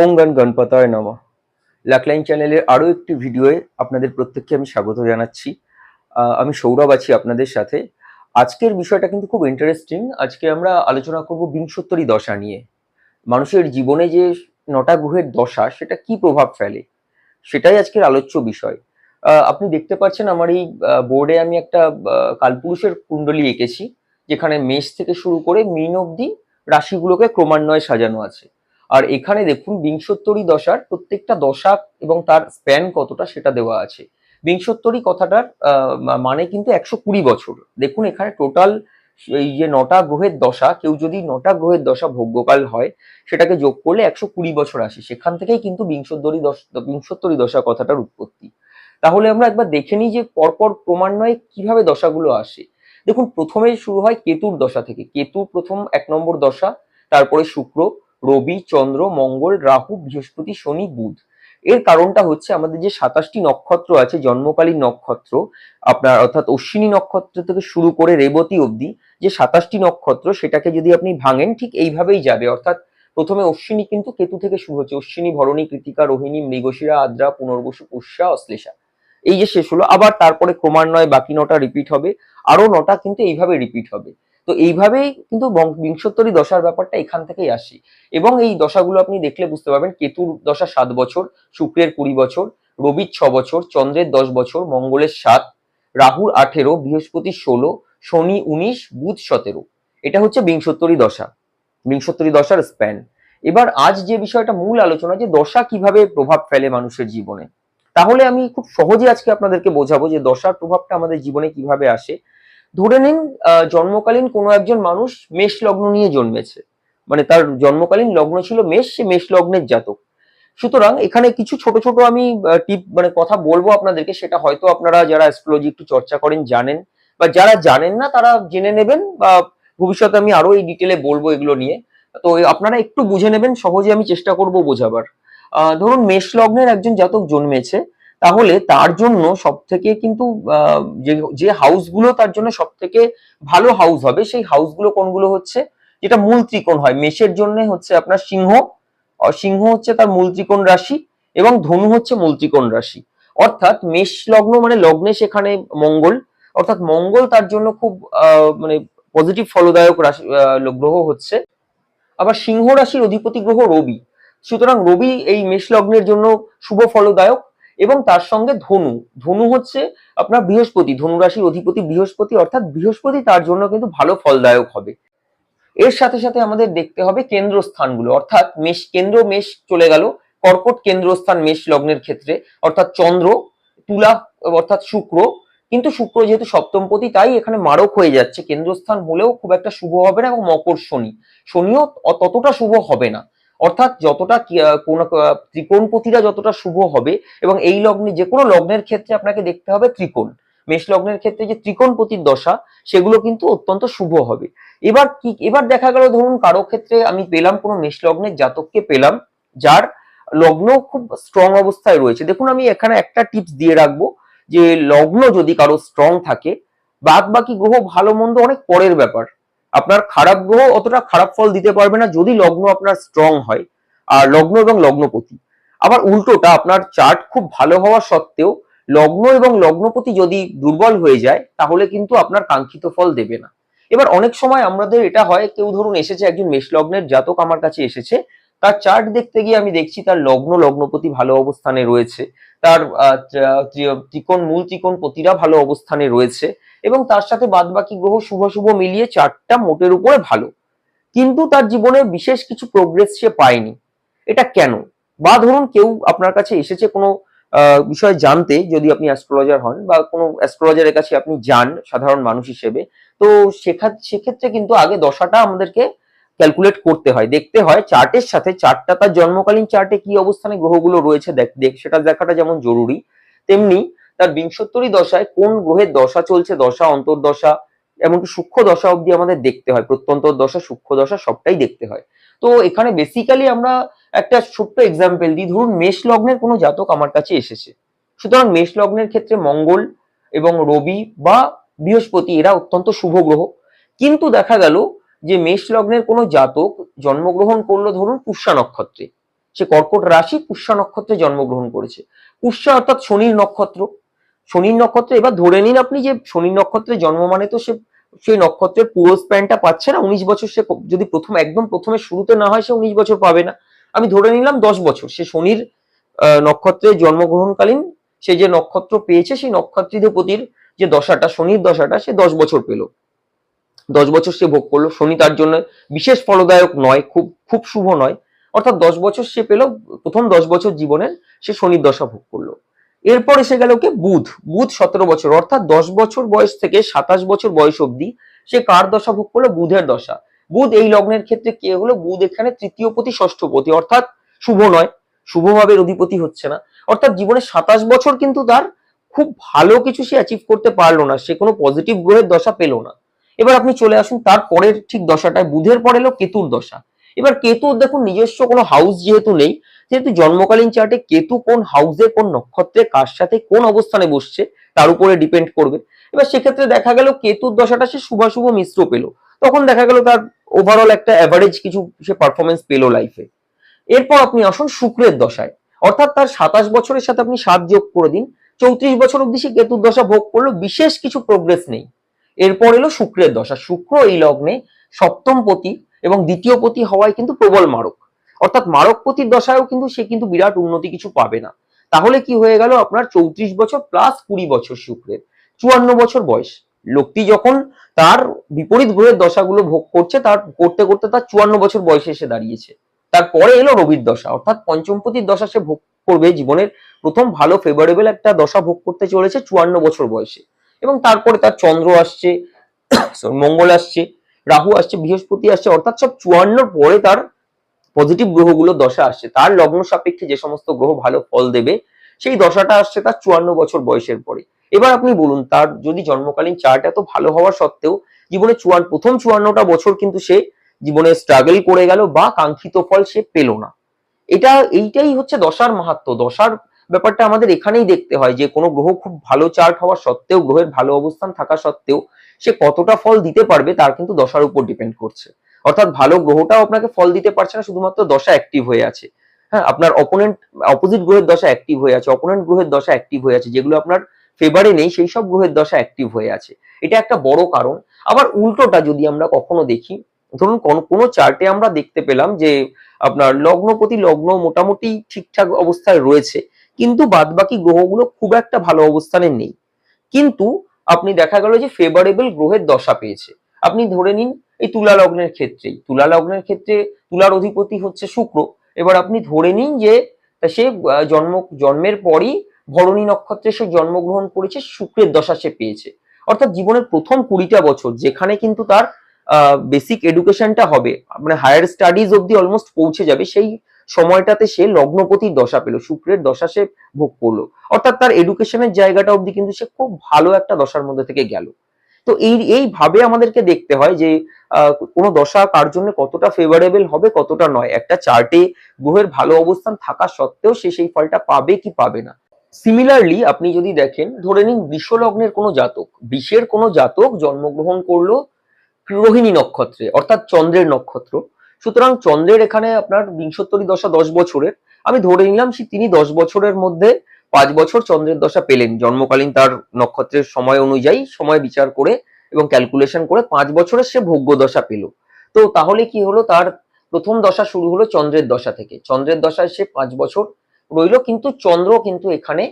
ওম গণ গণপতায় নম। লাকলাইন চ্যানেলের আরও একটি ভিডিওয়ে আপনাদের প্রত্যেককে আমি স্বাগত জানাচ্ছি। আমি সৌরভ আছি আপনাদের সাথে। আজকের বিষয়টা কিন্তু খুব ইন্টারেস্টিং আজকে আমরা আলোচনা করব বিংশোত্তরী দশা নিয়ে। মানুষের জীবনে যে নটা গ্রহের দশা, সেটা কি প্রভাব ফেলে? সেটাই আজকের আলোচ্য বিষয়। আপনি দেখতে পাচ্ছেন আমার এই বোর্ডে আমি একটা কালপুরুষের কুণ্ডলী এঁকেছি, যেখানে মেষ থেকে শুরু করে মিন অব্দি রাশিগুলোকে ক্রমান্বয়ে সাজানো আছে। আর এখানে দেখুন বিংশোত্তরী দশার প্রত্যেকটা দশা এবং তার স্প্যান কতটা সেটা দেওয়া আছে। বিংশোত্তরী কথাটার মানে কিন্তু একশো কুড়ি বছর। দেখুন এখানে টোটাল এই যে নটা গ্রহের দশা, কেউ যদি নটা গ্রহের দশা ভোগ্যকাল হয়, সেটাকে যোগ করলে একশো কুড়ি বছর আসে। সেখান থেকেই কিন্তু বিংশোত্তরী দশ, বিংশোত্তরী দশা কথাটার উৎপত্তি। তাহলে আমরা একবার দেখে নিই যে পরপর ক্রমান্বয়ে কীভাবে দশাগুলো আসে। দেখুন প্রথমে শুরু হয় কেতুর দশা থেকে। কেতু প্রথম এক নম্বর দশা, তারপরে শুক্র রবি, চন্দ্র, মঙ্গল, রাহু, বৃহস্পতি, শনি, বুধ। এর কারণটা হচ্ছে আমাদের যে সাতাশটি নক্ষত্র আছে, জন্মকালীন নক্ষত্র, আপনার অর্থাৎ অশ্বিনী নক্ষত্র থেকে শুরু করে রেবতী অবধি, যে সাতাশটি নক্ষত্র সেটাকে যদি আপনি ভাঙেন, ঠিক এইভাবেই যাবে। অর্থাৎ প্রথমে অশ্বিনী কিন্তু কেতু থেকে শুরু হচ্ছে। অশ্বিনী, ভরণী, কৃতিকা, রোহিণী, মৃগশিরা, আদ্রা, পুনর্বসু, পুষ্যা, অশ্লেষা। এই যে শেষ হলো। আবার তারপরে ক্রমান্বয়ে বাকি নটা রিপিট হবে। আরও নটা কিন্তু এইভাবে রিপিট হবে। তো এইভাবেই কিন্তু বিংশোত্তরী দশার ব্যাপারটা এখান থেকেই আসে। এবং এই দশাগুলো আপনি দেখলে বুঝতে পারবেন, কেতুর দশা সাত বছর, শুক্রের কুড়ি বছর, রবির ছ বছর, চন্দ্রের দশ বছর, মঙ্গলের সাত, রাহুর আঠেরো বৃহস্পতি ষোলো, শনি উনিশ, বুধ সতেরো। এটা হচ্ছে বিংশোত্তরী দশা। বিংশোত্তরী দশার স্প্যান। এবার আজ যে বিষয়টা মূল আলোচনা, যে দশা কীভাবে প্রভাব ফেলে মানুষের জীবনে। তাহলে আমি খুব সহজে আজকে আপনাদেরকে বোঝাবো যে দশার প্রভাবটা আমাদের জীবনে কীভাবে আসে ধরে নিন জন্মকালীন কোনো একজন মানুষ মেষ লগ্ন নিয়ে জন্মেছে। মানে তার জন্মকালীন লগ্ন ছিল মেষ, সে মেষ লগ্নের জাতক। সুতরাং এখানে কিছু ছোট ছোট আমি টিপ মানে কথা বলব আপনাদেরকে, সেটা হয়তো আপনারা যারা অ্যাস্ট্রোলজি একটু চর্চা করেন জানেন, বা যারা জানেন না, তারা জেনে নেবেন, বা ভবিষ্যতে আমি আরও এই ডিটেলে বলব এগুলো নিয়ে। তো আপনারা একটু বুঝে নেবেন, সহজে আমি চেষ্টা করব বোঝাবার। ধরুন মেষ লগ্নের একজন জাতক জন্মেছে তাহলে তার জন্য সব থেকে কিন্তু যে যে হাউসগুলো তার জন্য সব থেকে ভালো হাউস হবে, সেই হাউসগুলো কোনগুলো হচ্ছে? যেটা মূল ত্রিকোণ হয়। মেষের জন্য হচ্ছে আপনার সিংহ সিংহ হচ্ছে তার মূল ত্রিকোণ রাশি এবং ধনু হচ্ছে মূল ত্রিকোণ রাশি। অর্থাৎ মেষ লগ্ন মানে লগ্নে সেখানে মঙ্গল, অর্থাৎ মঙ্গল তার জন্য খুব মানে পজিটিভ ফলদায়ক রাশি গ্রহ হচ্ছে। আবার সিংহ রাশির অধিপতি গ্রহ রবি। সুতরাং রবি এই মেষ লগ্নের জন্য শুভ ফলদায়ক। এবং তার সঙ্গে ধনু। ধনু হচ্ছে আপনার বৃহস্পতি, ধনু রাশির অধিপতি বৃহস্পতি, অর্থাৎ বৃহস্পতি তার জন্য কিন্তু ভালো ফলদায়ক হবে। এর সাথে সাথে আমাদের দেখতে হবে কেন্দ্রস্থানগুলো, অর্থাৎ মেষ কেন্দ্র, মেষ চলে গেল, কর্কট কেন্দ্রস্থান মেষ লগ্নের ক্ষেত্রে, অর্থাৎ চন্দ্র, তুলা, অর্থাৎ শুক্র। কিন্তু শুক্র যেহেতু সপ্তমপতি, তাই এখানে মারক হয়ে যাচ্ছে। কেন্দ্রস্থান হলেও খুব একটা শুভ হবে না এবং মকর শনি। শনিও ততটা শুভ হবে না। অর্থাৎ যতটা কোন ত্রিকোণপতিরা যতটা শুভ হবে এবং এই লগ্নে যে কোনো লগ্নের ক্ষেত্রে আপনাকে দেখতে হবে ত্রিকোণ। মেষ লগ্নের ক্ষেত্রে যে ত্রিকোণপতির দশা, সেগুলো কিন্তু অত্যন্ত শুভ হবে। এবার কি, এবার দেখা গেল ধরুন কারও ক্ষেত্রে আমি পেলাম কোনো মেষ লগ্নের জাতককে পেলাম, যার লগ্ন খুব স্ট্রং অবস্থায় রয়েছে। দেখুন আমি এখানে একটা টিপস দিয়ে রাখব যে লগ্ন যদি কারও স্ট্রং থাকে বাদ বাকি গ্রহ ভালো মন্দ অনেক পরের ব্যাপার। আপনার খারাপ গ্রহ অতটা খারাপ ফল দিতে পারবে না যদি লগ্ন আপনার স্ট্রং হয়। আর লগ্ন এবং লগ্নপতি। আবার উল্টোটা, আপনার চার্ট খুব ভালো হওয়া সত্ত্বেও লগ্ন এবং লগ্নপতি যদি দুর্বল হয়ে যায়, তাহলে কিন্তু আপনার কাঙ্ক্ষিত ফল দেবে না। এবার অনেক সময় আমাদের এটা হয়, কেউ ধরুন এসেছে একজন মেষ লগ্নের জাতক আমার কাছে এসেছে তার চার্ট দেখতে গিয়ে আমি দেখছি তার লগ্ন, লগ্নপতি ভালো অবস্থানে রয়েছে। তার ত্রিকোণ, মূল ত্রিকোণ পতিরা ভালো অবস্থানে রয়েছে এবং তার সাথে বাদবাকি গ্রহ শুভ শুভ মিলিয়ে চারটা মোটের উপরে ভালো। কিন্তু তার জীবনে বিশেষ কিছু প্রোগ্রেস সে পায়নি। এটা কেন? বা ধরুন কেউ আপনার কাছে এসেছে কোনো বিষয় জানতে, যদি আপনি অ্যাস্ট্রোলজার হন বা কোনো অ্যাস্ট্রোলজারের কাছে আপনি যান, সাধারণ মানুষ হিসেবে, তো সেক্ষেত্রে কিন্তু আগে দশাটা আমাদেরকে ক্যালকুলেট করতে হয়। দেখতে হয় চার্টের সাথে চার্টটা তার জন্মকালীন চার্টে কি অবস্থানে গ্রহগুলো রয়েছে, দেখ দেখ, সেটা দেখাটা যেমন জরুরি, তেমনি তার বিংশোত্তরী দশায় কোন গ্রহের দশা চলছে, দশা, অন্তর্দশা, এমনকি সূক্ষ্ম দশা অবধি আমাদের দেখতে হয় প্রত্যন্তর দশা, সূক্ষ্ম দশা সবটাই দেখতে হয়। তো এখানে বেসিক্যালি আমরা একটা ছোট্ট এক্সাম্পল দিই। ধরুন মেষ লগ্নের কোনো জাতক আমার কাছে এসেছে। সুতরাং মেষ লগ্নের ক্ষেত্রে মঙ্গল এবং রবি বা বৃহস্পতি, এরা অত্যন্ত শুভ গ্রহ। কিন্তু দেখা গেল যে মেষ লগ্নের কোনো জাতক জন্মগ্রহণ করল ধরুন পুষ্যা নক্ষত্রে। সে কর্কট রাশি পুষ্যা নক্ষত্রে জন্মগ্রহণ করেছে। পুষ্যা অর্থাৎ শনির নক্ষত্র। শনির নক্ষত্রে এবার ধরে নিন আপনি যে শনির নক্ষত্রে জন্ম মানে তো সে সেই নক্ষত্রের পুরো স্প্যানটা পাচ্ছে না, উনিশ বছর সে যদি প্রথম, একদম প্রথমে শুরুতে না হয় সে উনিশ বছর পাবে না। আমি ধরে নিলাম দশ বছর, সে শনির নক্ষত্রে জন্মগ্রহণকালীন সে যে নক্ষত্র পেয়েছে, সেই নক্ষত্রাধিপতির যে দশাটা, শনির দশাটা সে দশ বছর পেল। দশ বছর সে ভোগ করল। শনি তার জন্য বিশেষ ফলদায়ক নয়, খুব খুব শুভ নয়। অর্থাৎ দশ বছর সে পেল, প্রথম দশ বছর জীবনের সে শনির দশা ভোগ করল। এরপর এসে গেল কে? বুধ। বুধ সতেরো বছর। অর্থাৎ দশ বছর বয়স থেকে সাতাশ বছর বয়স অবধি সে কার দশা ভোগ করল? বুধের দশা। বুধ এই লগ্নের ক্ষেত্রে কে হলো? বুধ এখানে তৃতীয় পতি ষষ্ঠ পতি অর্থাৎ শুভ নয়। শুভভাবের অধিপতি হচ্ছে না। অর্থাৎ জীবনে সাতাশ বছর কিন্তু তার খুব ভালো কিছু সে অ্যাচিভ করতে পারল না। সে কোনো পজিটিভ গ্রহের দশা পেল না। এবার আপনি চলে আসুন, তার পরের ঠিক দশাটায়, বুধের পর এলো কেতুর দশা। এবার কেতুর দেখুন, নিজস্ব কোনো হাউস যেহেতু নেই, যেহেতু জন্মকালীন চার্টে কেতু কোন হাউসে কোন নক্ষত্রে, কার সাথে, কোন অবস্থানে বসছে, তার উপরে ডিপেন্ড করবে। এবার সেক্ষেত্রে দেখা গেল কেতুর দশাটা সে শুভাশুভ মিশ্র পেল। তখন দেখা গেল তার ওভারঅল একটা অ্যাভারেজ কিছু সে পারফরমেন্স পেল লাইফে এরপর আপনি আসুন শুক্রের দশায়। অর্থাৎ তার সাতাশ বছরের সাথে আপনি সাত যোগ করে দিন, চৌত্রিশ বছর অব্দি সে কেতুর দশা ভোগ করল, বিশেষ কিছু প্রোগ্রেস নেই। এরপর এলো শুক্রের দশা। শুক্র এই লগ্নে সপ্তম পতি এবং দ্বিতীয় পতি হওয়ায় কিন্তু প্রবল মারক। অর্থাৎ মারক পতির দশায়ও কিন্তু সে কিন্তু বিরাট উন্নতি কিছু পাবে না। তাহলে কি হয়ে গেল আপনার চৌত্রিশ বছর প্লাস কুড়ি বছর শুক্রের। চুয়ান্ন বছর বয়স। লোকটি যখন তার বিপরীত গ্রহের দশাগুলো ভোগ করছে, তার করতে করতে তার চুয়ান্ন বছর বয়সে এসে দাঁড়িয়েছে। তারপরে এলো রবির দশা। অর্থাৎ পঞ্চমপতির দশা সে ভোগ করবে। জীবনের প্রথম ভালো ফেভারেবল একটা দশা ভোগ করতে চলেছে চুয়ান্ন বছর বয়সে। এবং তারপরে তার চন্দ্র আসছে মঙ্গল আসছে, রাহু আসছে, বৃহস্পতি আসছে, অর্থাৎ সব চুয়ান্নর পরে তার পজিটিভ গ্রহগুলো দশা আসছে। তার লগ্ন সাপেক্ষে যে সমস্ত গ্রহ ভালো ফল দেবে, সেই দশাটা আসছে তার চুয়ান্ন বছর বয়সের পরে। এবার আপনি বলুন, তার যদি জন্মকালীন চার্ট এত ভালো হওয়া সত্ত্বেও জীবনে চুয়ান্ন প্রথম চুয়ান্নটা বছর কিন্তু সে জীবনে স্ট্রাগল করে গেল বা কাঙ্ক্ষিত ফল সে পেল না। এটা, এইটাই হচ্ছে দশার মাহাত্ম দশার ব্যাপারটা আমাদের এখানেই দেখতে হয় যে কোনো গ্রহ খুব ভালো চার্ট হওয়া সত্ত্বেও, গ্রহের ভালো অবস্থান থাকা সত্ত্বেও সে কতটা ফল দিতে পারবে তার কিন্তু দশার উপর ডিপেন্ড করছে। অর্থাৎ ভালো গ্রহটাও আপনাকে ফল দিতে পারছে না, শুধুমাত্র দশা অ্যাক্টিভ হয়ে আছে। হ্যাঁ আপনার অপোনেন্ট অপোজিট গ্রহের দশা অ্যাক্টিভ হয়ে আছে অপোনেন্ট গ্রহের দশা অ্যাক্টিভ হয়ে আছে, যেগুলো আপনার ফেভারে নেই, সেই সব গ্রহের দশা অ্যাক্টিভ হয়ে আছে। এটা একটা বড় কারণ। আবার উল্টোটা যদি আমরা কখনো দেখি, ধরুন কোনো চার্টে আমরা দেখতে পেলাম যে আপনার লগ্নপতি লগ্ন মোটামুটি ঠিকঠাক অবস্থায় রয়েছে কিন্তু বাদবাকি গ্রহগুলো খুব একটা ভালো অবস্থানে নেই। কিন্তু আপনি দেখা গেল যে ফেভারেবল গ্রহের দশা পেয়েছে। আপনি ধরে নিন এই তুলা লগ্নের ক্ষেত্রেই। তুলা লগ্নের ক্ষেত্রে তুলার অধিপতি হচ্ছে শুক্র। এবার আপনি ধরে নিন যে সে জন্ম, জন্মের পরই ভরণী নক্ষত্রে সে জন্মগ্রহণ করেছে, শুক্রের দশা সে পেয়েছে। অর্থাৎ জীবনের প্রথম কুড়িটা বছর যেখানে কিন্তু তার বেসিক এডুকেশনটা হবে মানে হায়ার স্টাডিজ অব্দি অলমোস্ট পৌঁছে যাবে, সেই সময়টাতে সে লগ্নপতির দশা পেল, শুক্রের দশা সে ভোগ করল। অর্থাৎ তার এডুকেশনের জায়গাটা অব্দি কিন্তু সে খুব ভালো একটা দশার মধ্যে থেকে গেল। তো এই এইভাবে আমাদেরকে দেখতে হয় যে কোনো দশা কার জন্য কতটা ফেভারেবল হবে, কতটা নয়। একটা চার্টে গ্রহের ভালো অবস্থান থাকা সত্ত্বেও সে সেই ফলটা পাবে কি পাবে না। সিমিলারলি আপনি যদি দেখেন, ধরে নিন বৃষ লগ্নের কোনো জাতক, বিষের কোনো জাতক জন্মগ্রহণ করল রোহিণী নক্ষত্রে, অর্থাৎ চন্দ্রের নক্ষত্র। সুতরাং চন্দ্রের এখানে আপনার বিংশোত্তরী দশা দশ বছরের। আমি ধরে নিলাম তিনি দশ বছরের মধ্যে পাঁচ বছর চন্দ্রের দশা পেলেন। জন্মকালীন তার নক্ষত্রের সময় অনুযায়ী সময় বিচার করে এবং ক্যালকুলেশন করে পাঁচ বছরের সে ভোগ্য দশা পেল। তো তাহলে কি হলো? তার প্রথম দশা শুরু হলো চন্দ্রের দশা থেকে। চন্দ্রের দশায় সে পাঁচ বছর রইল, কিন্তু চন্দ্র কিন্তু এখানে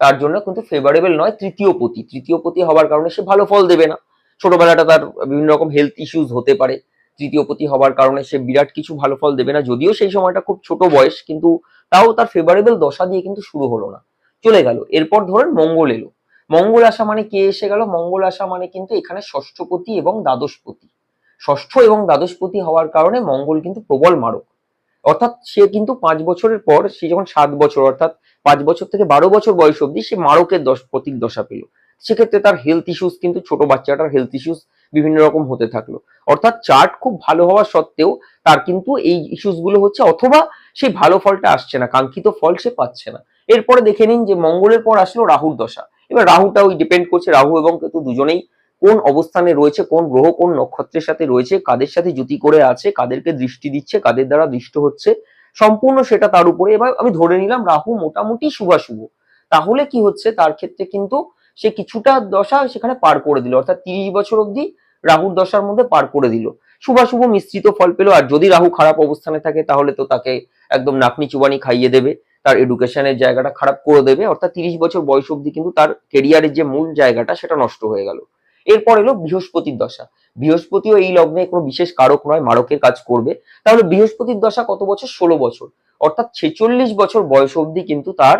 তার জন্য কিন্তু ফেভারেবল নয়, তৃতীয় পতি। তৃতীয় পতি হওয়ার কারণে সে ভালো ফল দেবে না। ছোটবেলাটা তার বিভিন্ন রকম হেলথ ইস্যুস হতে পারে। তৃতীয় পতি হওয়ার কারণে সে বিরাট কিছু ভালো ফল দেবে না। যদিও সেই সময়টা খুব ছোট বয়স, কিন্তু তাও তার ফেভারেবল দশা দিয়ে কিন্তু শুরু হলো না। চলে গেল। এরপর ধরেন মঙ্গল এলো। মঙ্গল আসা মানে কে এসে গেল? মঙ্গল আসা মানে কিন্তু এখানে ষষ্ঠপতি এবং দ্বাদশপতি ষষ্ঠ এবং দ্বাদশপতি হওয়ার কারণে মঙ্গল কিন্তু প্রবল মারক। অর্থাৎ সে কিন্তু পাঁচ বছরের পর, সে যখন সাত বছর, অর্থাৎ পাঁচ বছর থেকে বারো বছর বয়স অব্দি সে মারকের দশ পতির দশা পেল। সেক্ষেত্রে তার হেলথ ইস্যুস কিন্তু ছোট বাচ্চাটার হেলথ ইস্যুস বিভিন্ন রকম হতে থাকল। অর্থাৎ চার্ট খুব ভালো হওয়া সত্ত্বেও তার কিন্তু এই ইস্যুসগুলো হচ্ছে অথবা সেই ভালো ফলটা আসছে না, কাঙ্ক্ষিত ফল সে পাচ্ছে না। এরপরে দেখে নিন যে মঙ্গলের পর আসলো রাহুর দশা। এবার রাহুটা ওই ডিপেন্ড করছে রাহু এবং কেতু দুজনেই কোন অবস্থানে রয়েছে, কোন গ্রহ কোন নক্ষত্রের সাথে রয়েছে, কাদের সাথে জুতি করে আছে, কাদেরকে দৃষ্টি দিচ্ছে, কাদের দ্বারা দৃষ্ট হচ্ছে, সম্পূর্ণ সেটা তার উপরে। এবার আমি ধরে নিলাম রাহু মোটামুটি শুভাশুভ। তাহলে কি হচ্ছে? তার ক্ষেত্রে কিন্তু সে কিছুটা দশা সেখানে পার করে দিল। অর্থাৎ তিরিশ বছর অবধি রাহুর দশার মধ্যে পার করে দিল। শুভাশুভ মিশ্রিত ফল পেল, আর যদি রাহু খারাপ অবস্থানে থাকে, তাহলে তো তাকে একদম নাকনি চুবানি খাইয়ে দেবে। তার এডুকেশনের জায়গাটা খারাপ করে দেবে। অর্থাৎ তিরিশ বছর বয়স অবধি কিন্তু তার কেরিয়ারের যে মূল জায়গাটা, সেটা নষ্ট হয়ে গেল। এরপর এলো বৃহস্পতির দশা। বৃহস্পতিও এই লগ্নে কোনো বিশেষ কারক নয়, মারকের কাজ করবে। তাহলে বৃহস্পতির দশা কত বছর? ষোলো বছর। অর্থাৎ ছেচল্লিশ বছর বয়স অবধি কিন্তু তার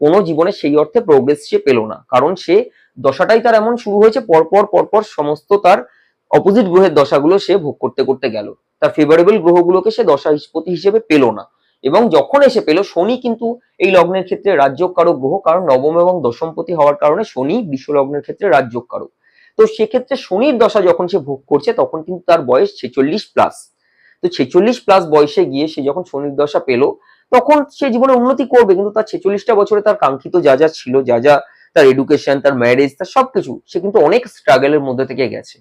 কোনো জীবনে সেই অর্থে প্রোগ্রেস সে পেল না। কারণ সে দশাটাই তার এমন শুরু হয়েছে, পরপর পরপর সমস্ত তার অপোজিট গ্রহের দশাগুলো সে ভোগ করতে করতে গেল। তার ফেভারেবল গ্রহগুলোকে সে দশাধিপতি হিসেবে পেল না। এবং যখন এসে পেল, শনি কিন্তু এই লগ্নের ক্ষেত্রে রাজ্যকারক গ্রহ, কারণ নবম এবং দশমপতি হওয়ার কারণে শনি বিশ্ব লগ্নের ক্ষেত্রে রাজ্যকারক তো সেক্ষেত্রে শনির দশা যখন সে ভোগ করছে, তখন কিন্তু তার বয়স ছেচল্লিশ প্লাস তো ছেচল্লিশ প্লাস বয়সে গিয়ে সে যখন শনির দশা পেল, তখন সে জীবনে উন্নতি করবে। কিন্তু তার ছেচল্লিশটা বছরে তার কাঙ্ক্ষিত যা যা ছিল, যা যা তার এডুকেশন তার ম্যারেজ তার সবকিছু, সে কিন্তু অনেক স্ট্রাগলের মধ্যে থেকে গেছে।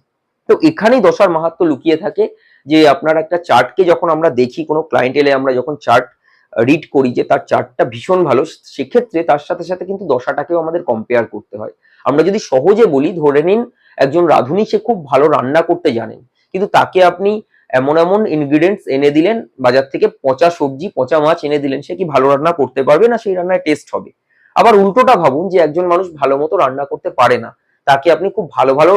তো এখানেই দশার মাহাত্ম লুকিয়ে থাকে যে আপনার একটা চার্টকে যখন আমরা দেখি, কোনো ক্লায়েন্ট এলে আমরা যখন চার্ট রিড করি যে তার চার্টটা ভীষণ ভালো, সেক্ষেত্রে তার সাথে সাথে কিন্তু দশাটাকেও আমাদের কম্পেয়ার করতে হয়। আমরা যদি সহজে বলি, ধরে নিন একজন রাঁধুনি, সে খুব ভালো রান্না করতে জানেন, কিন্তু তাকে আপনি এমন এমন ইনগ্রিডিয়েন্টস এনে দিলেন, বাজার থেকে পচা সবজি, পচা মাছ এনে দিলেন, সে কি ভালো রান্না করতে পারবে না, সেই রান্নায় টেস্ট হবে? আবার উল্টোটা ভাবুন যে একজন মানুষ ভালো মতো রান্না করতে পারে না, তাকে আপনি খুব ভালো ভালো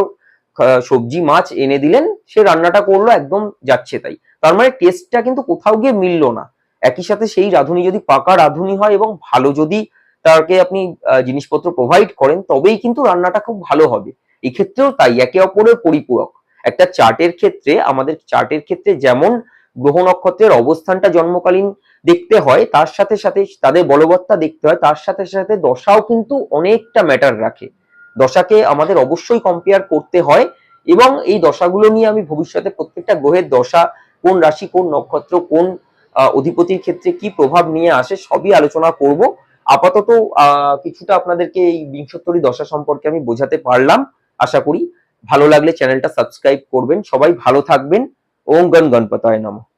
সবজি, মাছ এনে দিলেন, সে রান্নাটা করল, একদম যাচ্ছে তাই। তার মানে টেস্টটা কিন্তু কোথাও গিয়ে মিললো না। একই সাথে সেই রাঁধুনি যদি পাকা রাঁধুনি হয় এবং ভালো যদি তাকে আপনি জিনিসপত্র প্রোভাইড করেন, তবেই কিন্তু রান্নাটা খুব ভালো হবে। এক্ষেত্রেও তাই, একে অপরের পরিপূরক। একটা চার্টের ক্ষেত্রে, আমাদের চার্টের ক্ষেত্রে যেমন গ্রহ নক্ষত্রের অবস্থানটা জন্মকালীন দেখতে হয়, তার সাথে সাথে তাদের বলবত্তা দেখতে হয়, তার সাথে সাথে দশাও কিন্তু অনেকটা ম্যাটার রাখে। দশাকে আমাদের অবশ্যই কম্পেয়ার করতে হয় এবং এই দশাগুলো নিয়ে আমি ভবিষ্যতে প্রত্যেকটা গ্রহের দশা, কোন রাশি, কোন নক্ষত্র, কোন অধিপতির ক্ষেত্রে কি প্রভাব নিয়ে আসে সবই আলোচনা করব। আপাতত কিছুটা আপনাদেরকে এই বিংশোত্তরী দশা সম্পর্কে আমি বোঝাতে পারলাম, আশা করি। ভালো লাগলে চ্যানেলটা সাবস্ক্রাইব করবেন। সবাই ভালো থাকবেন। ওম গণ গণপতায় নমঃ।